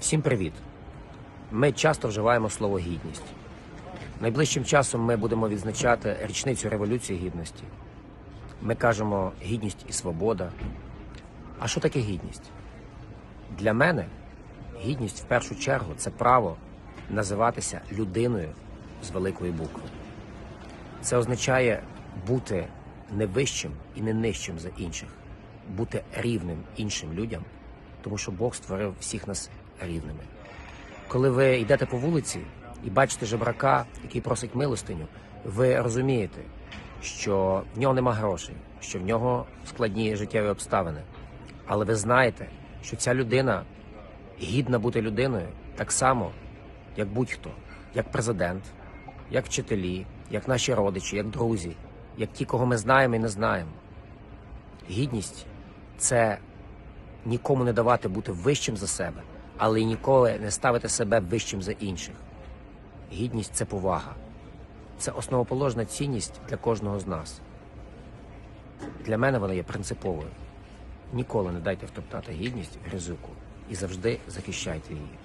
Всім привіт! Ми часто вживаємо слово гідність. Найближчим часом ми будемо відзначати річницю Революції Гідності. Ми кажемо гідність і свобода. А що таке гідність? Для мене гідність в першу чергу це право називатися людиною з великої букви. Це означає бути не вищим і не нижчим за інших, бути рівним іншим людям, тому що Бог створив всіх нас рівними. Коли ви йдете по вулиці і бачите жебрака, який просить милостиню, ви розумієте, що в нього нема грошей, що в нього складні життєві обставини. Але ви знаєте, що ця людина гідна бути людиною так само, як будь-хто, як президент, як вчителі, як наші родичі, як друзі, як ті, кого ми знаємо і не знаємо. Гідність це нікому не давати бути вищим за себе, але й ніколи не ставити себе вищим за інших. Гідність це повага. Це основоположна цінність для кожного з нас. Для мене вона є принциповою. Ніколи не дайте втоптати гідність в грязюку і завжди захищайте її.